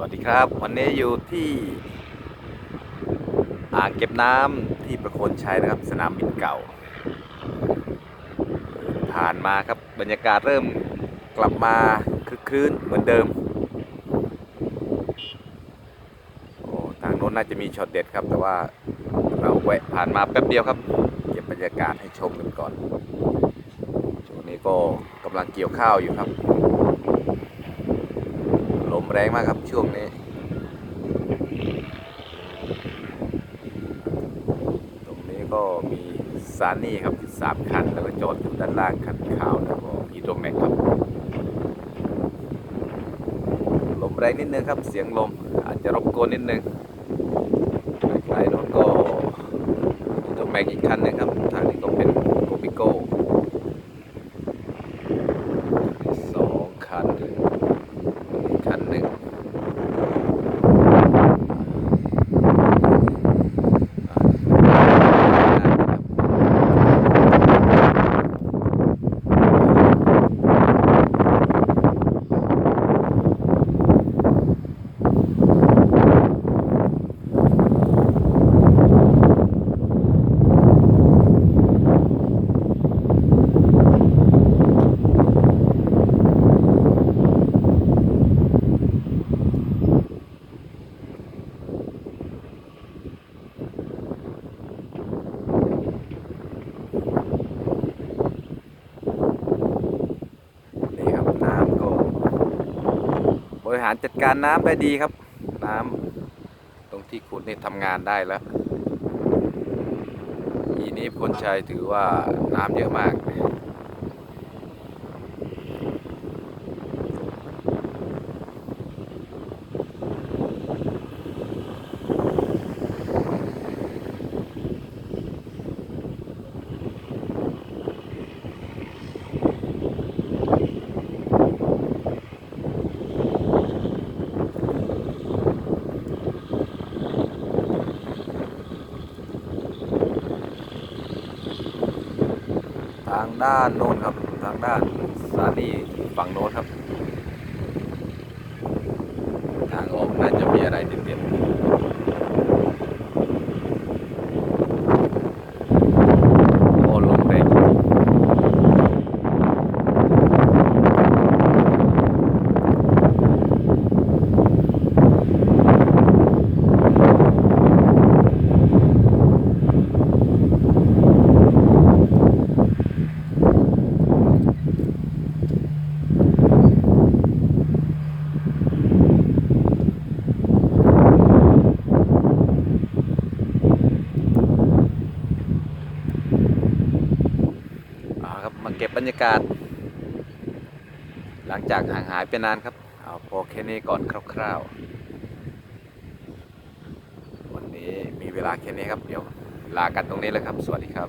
วัสดีครับ วันนี้อยู่ที่ อ่างเก็บน้ำที่ประโคนชัยนะครับ สนามบินเก่า ผ่านมาครับบรรยากาศเริ่มกลับมาคึกคืนเหมือนเดิมโอ้ทางโน้นน่าจะมีช็อตเด็ดครับ แต่ว่าเราแวะผ่านมาแป๊บเดียวครับ เก็บบรรยากาศให้ชมกันก่อนช่วงนี้ก็กำลังเกี่ยวข้าวอยู่ครับ แรงมากครับช่วงนี้ตรงนี้ก็มีซานี่ครับสามคัน แล้วก็จอดอยู่ด้านล่างคันขาวแล้วก็อีโดแม็กครับลมแรงนิดนึงครับเสียงลมอาจจะรบกวนนิดนึงไกลๆโน้นก็อีโดแม็กอีกคันหนึงครับทางนี้ก็เป็นโกปิโก้สองคันอีกคันหนึ่ง นี่ครับน้ำก็บ ริหารจัดการน้ำได้ดีครับ น้ำตรงที่ขุดนี่ทำงานได้แล้วปีนี้พลชัยถือว่าน้ำเยอะมาก ทางด้านโน้นครับ ทางด้านสถานีฝั่งโน้นครับ ทางออกน่าจะมีอะไรเด็ดๆโอ้ลมแรงจริง เก็บบรรยากาศ หลังจากห่างหายไปนานครับ เอาพอแค่นี้ก่อนคร่าวๆ วันนี้มีเวลาแค่นี้ครับ เดี๋ยวลากันตรงนี้เลยครับ สวัสดีครับ